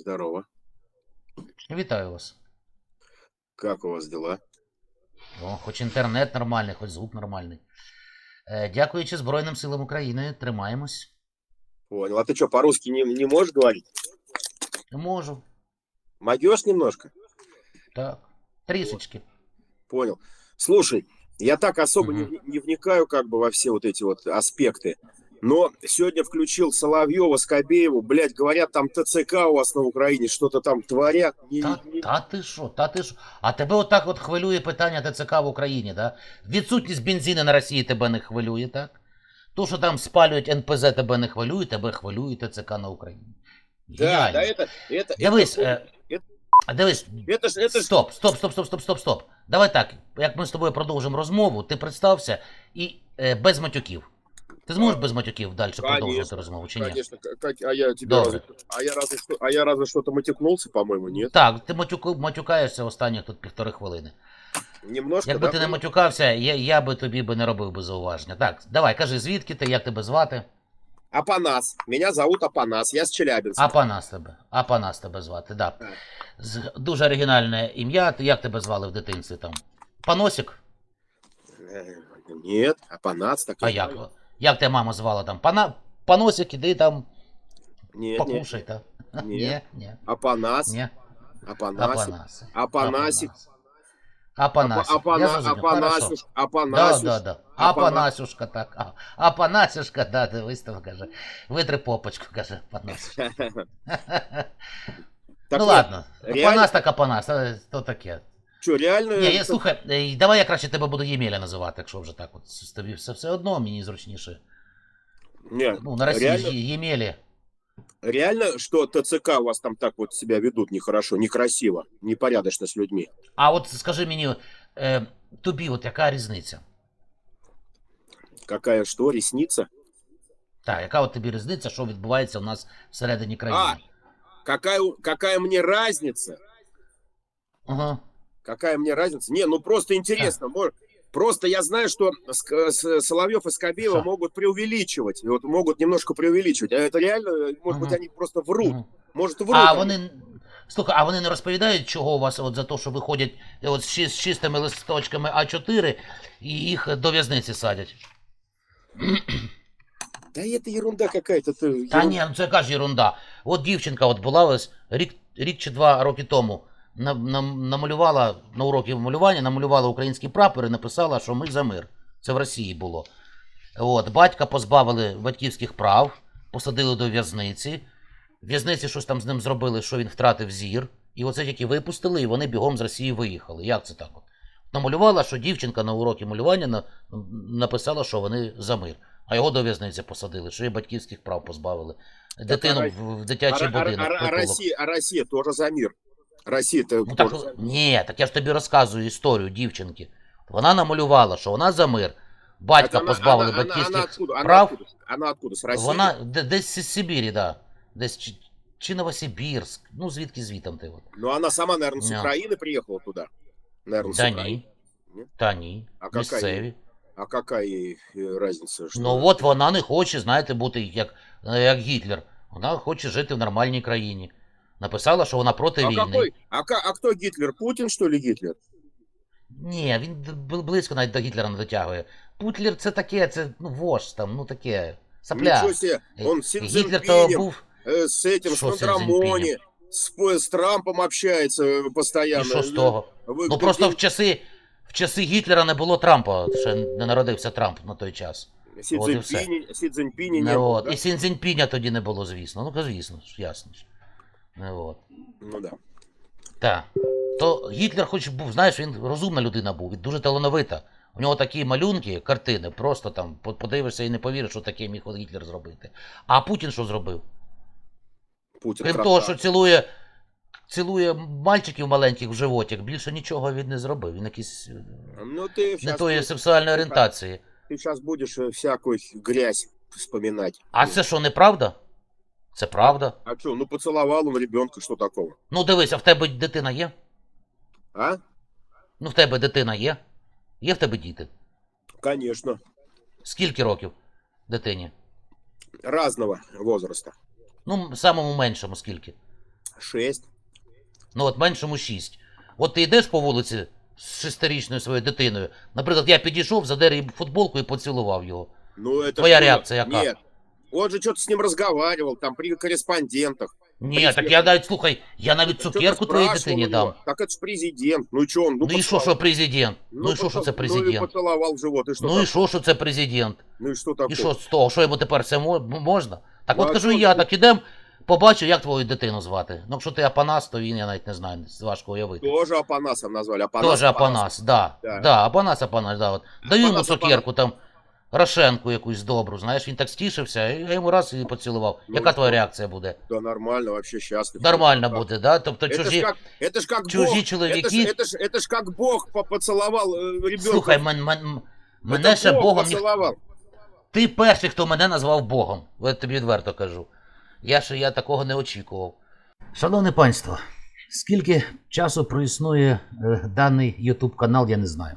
Здорово. Вітаю вас. Как у вас дела? О, хоч інтернет нормальний, хоч звук нормальний. Е, дякуючи Збройним силам України, тримаємось. Понял. А ты что, по-русски не, не можешь говорить? Можу. Могешь немножко? Так. Трішечки. Понял. Слушай, я так особо не, Мгм. вни- не вникаю как бы во все вот эти вот аспекты. Но сегодня включил Соловьева, Скобееву, блядь, говорят, там ТЦК у вас на Украине, что-то там творят. Не- Та, не- та ти що, та ти що? А тебе отак от хвилює питання ТЦК в Україні, да? Відсутність бензину на Росії тебе не хвилює, так? То, що там спалюють НПЗ, тебе не хвилює, тебе хвилює ТЦК на Україні. Да, Геніально. да, это... это Дивись, это, е, это, А Дивись, это, ж- это ж- Стоп, стоп, стоп, стоп, стоп, стоп, стоп. Давай так. Як ми з тобою продовжимо розмову, ти представся і е, без матюків. Ти зможеш без матюків продовжувати Конечно, розмову чи ні? Конечно, как, а я тебе Добре. разве, а я разве что, а я разве что-то матюкнулся, по-моему, нет? Так, ти матюку, матюкаєшся останні тут півтори хвилини. Немножко, Якби да, ти не матюкався, я, я би тобі би не робив би зауваження. Так, давай, кажи, звідки ти, як тебе звати? Апанас. Меня зовут Апанас, я с Челябинска. Апанас тебе. Апанас тебе звати, да. Так. З, дуже оригінальне ім'я. Ти- Як тебе звали в дитинстві там? Паносик? Э, Нет, Апанас так. А як? Як тебе мама звала там? Пана... Паносик, іди там, Нет, нет, покушай, та. Ні. Ні, ні, Апанас, ні. Апанасик, Апанас. Апанасик, Апанасик. Апа- Я Апана- зрозумів, хорошо. Апанасюш, Да, Апанасюш. да, да. Апанасюшка, так. А- Апанасюшка, да, дивись там, каже. Витри попочку, каже, Апанасюшка. Так ну ладно. реально- Апанас так Апанас, а то таке. Что, реально? Ні, я это- слухай, е, давай я краще тебе буду Ємеля називати, якщо вже так от. З тобі все, все одно мені зручніше. Не, Ну, на Росії реально, ж є- Ємелі. реально, что ТЦК у вас там так вот себя ведут нехорошо, некрасиво, непорядочно с людьми. А от скажи мені, е, тобі от яка різниця? Какая что, ресница? Так, яка от тобі різниця, що відбувається у нас всередині країни? Какая, у- какая мне разница? Ага. Какая мне разница? Не, ну просто интересно. мож- Просто я знаю, что Ск- С- Соловьев и Скобеева Ха. могут преувеличивать. Вот могут немножко преувеличивать. А это реально, может быть, Мгм. они просто врут. Мгм. Может, врут. А они. вони. Слухай, а вони не розповідають, чого у вас от за те, що виходять е, от з чис- з чистими листочками А4 і їх до в'язниці садять. Да это ерунда какая-то. ты, Та ерунда. ні, ну це яка ж ерунда. От дівчинка от була ось рік, рік чи два роки тому. На- нам- намалювала на уроки малювання, намалювала український прапор і написала, що ми за мир. Це в Росії було. От, батька позбавили батьківських прав, посадили до в'язниці. В'язниці щось там з ним зробили, що він втратив зір. І оце тільки випустили, і вони бігом з Росії виїхали. Як це так? От? Намалювала, що дівчинка на уроки малювання на, написала, що вони за мир. А його до в'язниці посадили, що і батьківських прав позбавили. Дитину в, дитячий будинок. а- Россия тоже за мир. Россия-то Ну тоже так, за мир. ні, так я ж тобі розказую історію дівчинки. Вона намалювала, що вона за мир. Батька Так она- позбавили она- она- батьківських она откуда? Она прав. откуда? Она откуда? С России? Вона де- десь із Сибірі, да. Десь чи, чи Новосибірськ. Ну, звідки звітом ти от. Ну, она сама, наверное, с Да. Украины приехала туда. Наверное, Та с Украины. ні. Ні? Та ні. А какая Місцеві. А какая ей э, разница? Что... Ну от вона не хоче, знаєте, бути як, е, як Гітлер. Вона хоче жити в нормальній країні. Написала, що вона проти а, війни. какой? А, ка- а кто Гитлер? Путин, что ли, Гитлер? Ні, він д- бл- близько навіть до Гітлера не дотягує. Путлер це таке, це ну вож там, ну таке. Сапля. Ничего себе. Он с Е, Гітлер то Синцзиньпинем, був. э, с этим, Шо с с Кондрамони, с, с Трампом общается э, постоянно. І що з того? Вы Ну кто- просто в часи, в часи Гітлера не було Трампа, ще не народився Трамп на той час. Си Вот и все. Цзиньпини, Си Цзиньпини не Не, было, от. да? І Сінзіньпіня тоді не було, звісно. Ну, звісно ж, ясно ж. Не, от. Ну да. Так. То Гітлер хоч був, знаєш, він розумна людина був, він дуже талановита. У нього такі малюнки, картини, просто там по- подивишся і не повіриш, що таке міг от Гітлер зробити. А Путін що зробив? Путин Крім красавчик. того, що цілує, цілує мальчиків маленьких в животик, більше нічого він не зробив. Він якийсь е, Ну ты не сейчас, тої сексуальної орієнтації. ты сейчас будешь э, всякую грязь вспоминать. А це що, неправда? Це правда. А что, ну поцеловал он ребенка, что такого? Ну дивись, а в тебе дитина є? А? Ну в тебе дитина є? Є в тебе діти? Конечно. Скільки років дитині? Разного возраста. Ну, самому меншому скільки? Шесть. Ну от меншому 6. От ти йдеш по вулиці з шестирічною своєю дитиною. Наприклад, я підійшов, задер їй футболку і поцілував його. Ну, это Твоя что? реакция яка? Нет. Он же что-то с ним разговаривал, там, при корреспондентах. Ні, так я навіть слухай, я навіть цукерку твоїй спрашивал дитині дам. Так это ж президент. Ну, что он? Ну і що, поцеловал. що президент? Ну і що, що це Ну и президент? поцеловал в живот. И что Ну і що, що це президент? Ну и что такое? І що з того, що йому тепер все мо- м- можна? Так Ну, от кажу я, так ідем, побачу, як твою дитину звати. Ну, якщо ти Апанас, то він я навіть не знаю, важко уявити. Тоже Апанасом назвали. Апанас, Тоже Апанас, да. Да. Да, Апанас, Апанас, да. От. Даю йому цукерку там, Рошенку якусь добру, знаєш, він так стішився, і я йому раз і поцілував. Ну, Яка твоя що? реакція буде? Да нормально, вообще счастлив. Нормально Да. буде, да? Тобто Это ж чужі. как, это ж как чужі Бог, это чоловіки- ж, это, ж, это ж как Бог по- поцеловал э, ребенка. Слухай, мен, мен, м- Это мене ще Бог Богом ніхто. поцеловал. Ти перший, хто мене назвав Богом. Я тобі відверто кажу. Я ще я такого не очікував. Шановне панство, скільки часу проіснує е, даний YouTube канал, я не знаю.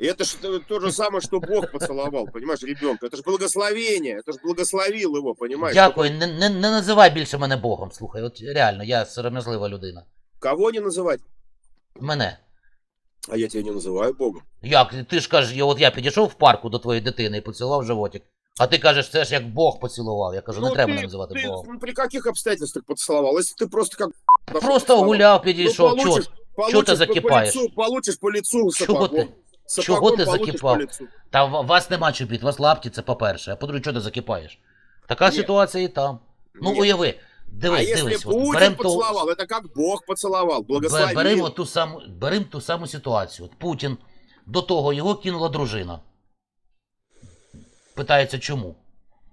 И Это ж то, то же самое, что Бог поцеловал, понимаешь, ребенка. Это же благословение, это же благословил его, понимаешь. Дякую, не, не, не називай більше мене Богом. Слухай, от реально, я сором'язлива людина. Кого не называть? Мене. А я тебя не называю Богом. Як? Ти ж кажеш, я- от я підійшов в парку до твоєї дитини і поцілував животик. А ти кажеш, це ж як Бог поцілував. Я кажу, не Ну, треба ты- мене називати ты Богом. ну, при каких обстоятельствах поцеловал? Если ты просто как... пошел Просто поцеловал, гуляв, ну, підійшов. Чого? получишь, Чого ти получишь по- закипаєш? По лицу, получишь по лицу Чого сапогом. ти? Сапогом Чого ти закипав? Та в- вас нема чобіт, у вас лапті, це по-перше. А по-друге, чого ти закипаєш? Така Ні. ситуація і там. Ну уяви, а дивись, если дивись. От, Путин берем ту, поцеловал, это как Бог поцеловал, бе- благословил. беремо ту саму, берем ту саму ситуацію. От Путін, до того його кинула дружина. Питається, чому?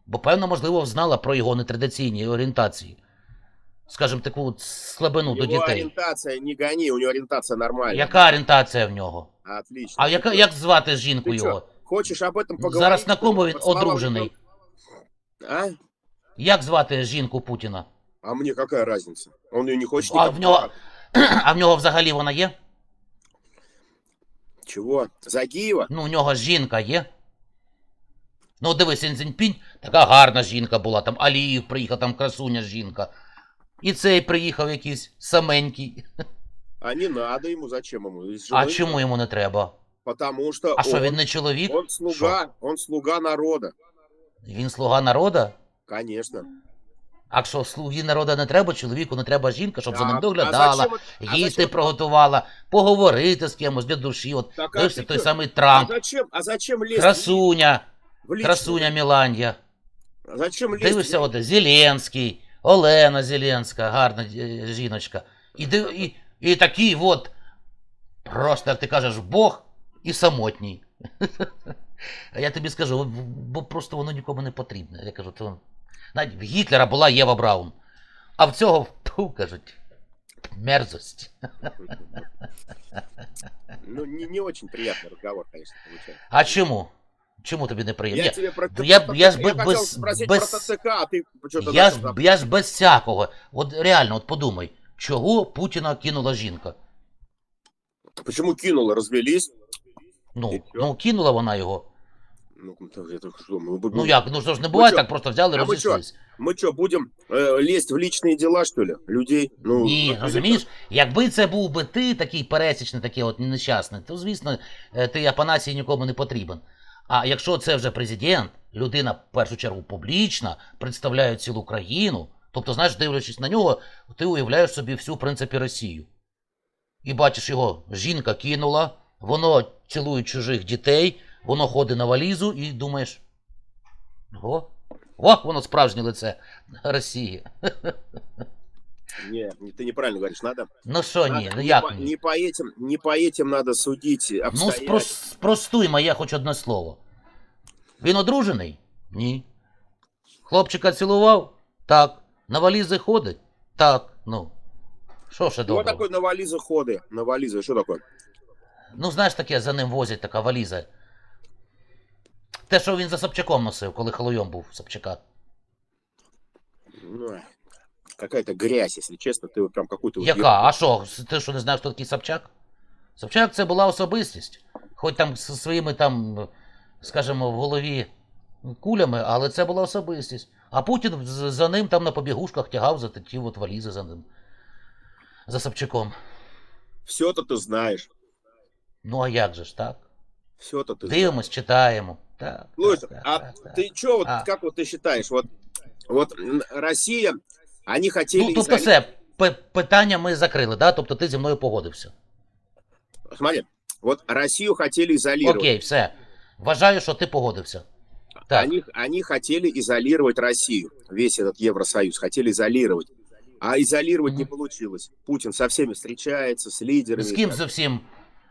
Бо, певно, можливо, знала про його нетрадиційні орієнтації. Скажімо, таку от слабину до Его дітей. ориентация, не гони, у него ориентация нормальная. Яка орієнтація в нього? Отлично. А яка, як звати жінку Ти чо? його? Хочешь об этом поговорить? Зараз на кому він одружений? А? Як звати жінку Путіна? А мне какая разница? Он ее не хочет А никак в нього, а в нього взагалі вона є? Чего? Загиева? Ну, у нього жінка є. Ну, дивись, Сін Цзіньпінь, така гарна жінка була, там Аліїв приїхав, там красуня жінка. І цей приїхав якийсь саменький. А не надо ему, зачем ему? Из А жены- чому йому не треба? Потому что А що он, він не чоловік? он слуга, он слуга народа. Він слуга народа? Конечно. А що слуги народа не треба, чоловіку не треба жінка, щоб за ним А- доглядала, а зачем, а їсти зачем- приготувала, поговорити з кимось для душі. От Так, а дивишся, ты той чё? самий а Трамп, зачем, а зачем лезть красуня, в личное? красуня Міландія. А Зачем лезть? Дивишся, от Зеленський, Олена Зеленська, гарна е, жіночка. І, і, і такий от, просто, як ти кажеш, Бог і самотній. А я тобі скажу, бо- просто воно нікому не потрібне. Я кажу, то навіть в Гітлера була Єва Браун. А в цього, тьфу, кажуть, мерзость. Ну, не, не очень приятный разговор, конечно, получается. А чому? Чому тобі не приємно? Я Ні, тебе про, я- про- я ж я бе- хотел без- спросить без- про ТЦК, а ты что-то Я ж, я ж без всякого. От реально, от подумай, чого Путіна кинула жінка? Почему кинула, развелись? Ну, І що? ну кинула вона його. Ну, так это что, мы, будем- Ну як, ну що ж не буває, чо? так просто взяли, А ми розійшлись. Мы что, будем э, лезть в личные дела, что ли, людей? Ну, Ні, как- розумієш, якби це був би ти такий пересічний, такий от нещасний, то звісно, е, ти Апанасій нікому не потрібен. А якщо це вже президент, людина в першу чергу публічна, представляє цілу країну, тобто, знаєш, дивлячись на нього, ти уявляєш собі всю, в принципі, Росію. І бачиш його, жінка кинула, воно цілує чужих дітей, воно ходить на валізу і думаєш. О, о, воно справжнє лице Росії. Не, не, ты неправильно говоришь, надо. Ну що ні, надо ну не, як по, ні? не по этим, не по этим надо судить Ну, обстоятельства. спро- спростуймо, я хоч одне слово. Він одружений? Ні. Хлопчика цілував? Так. На валізи ходить? Так. Ну. Що ще Ну, вот добре? такой навали заходы. Навали за что такое? Ну, знаєш таке, за ним возять така валіза. Те, що він за Собчаком носив, коли халуйом був Собчака. Ну, какая-то грязь, если честно. Ты вот прям какую-то... вот Яка? А що? Ти що не знаєш, хто такий Собчак? Собчак це була особистість. Хоч там зі своїми там, скажімо, в голові кулями, але це була особистість. А Путін з- за ним там на побігушках тягав за ті от валізи за ним. За Собчаком. Все-то ты знаешь. Ну а як же ж, так? Все-то ты знаешь. Дивимось, читаємо. Так. Слушай, так, так, а так, так. ты что, вот А. как вот ты считаешь, вот, вот м, Россия, они хотели... Ну, тобто изоли- все, п- питання ми закрили, да? Тобто ти зі мною погодився. Смотри, вот Россию хотели изолировать. Окей, все. Вважаю, що ти погодився. Так. Они, они хотели изолировать Россию, весь этот Евросоюз, хотели изолировать. А изолировать не Мгм. получилось. Путин со всеми встречается, с лидерами. З ким там, за всім?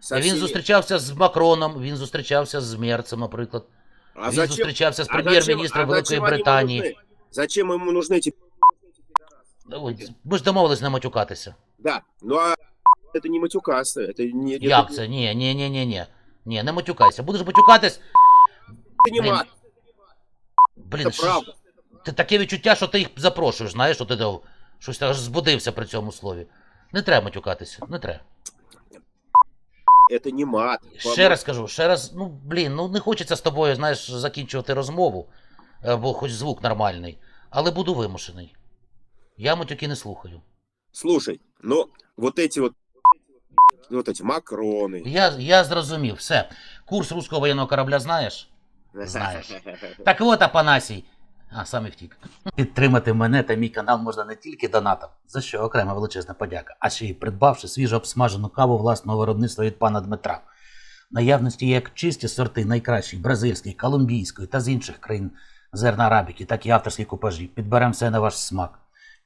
со Він всеми. зустрічався з Макроном, він зустрічався з Мерцем, наприклад. А він зачем, зустрічався з а зачем- прем'єр-міністром а Великої зачем они ему Британії. нужны? Зачем ему нужны эти... Ой, Ми ж домовились не матюкатися. Да, ну а это не матюкасто, это не... Як это, це? Ні, ні, ні, ні, ні. Ні, не матюкайся. Будеш матюкатись. Это не Блин, мат, Блін, это що- правда. ти таке відчуття, що ти їх запрошуєш, знаєш, що ти дав- щось аж збудився при цьому слові. Не треба матюкатися, не треба. Это не мат. Ще раз кажу, ще раз, ну блін, ну не хочеться з тобою, знаєш, закінчувати розмову, е, бо хоч звук нормальний, але буду вимушений. Я матюки не слухаю. Слушай, ну вот эти вот, вот эти Макроны. Я, я зрозумів, все. Курс руського воєнного корабля знаєш? Знаєш. Так от, Апанасій. А, сам і втік. Підтримати мене та мій канал можна не тільки донатом, за що окрема величезна подяка, а ще й придбавши свіжо обсмажену каву власного виробництва від пана Дмитра. В Наявності є як чисті сорти найкращих бразильської, колумбійської та з інших країн зерна арабіки, так і авторські купажі. Підберемо все на ваш смак.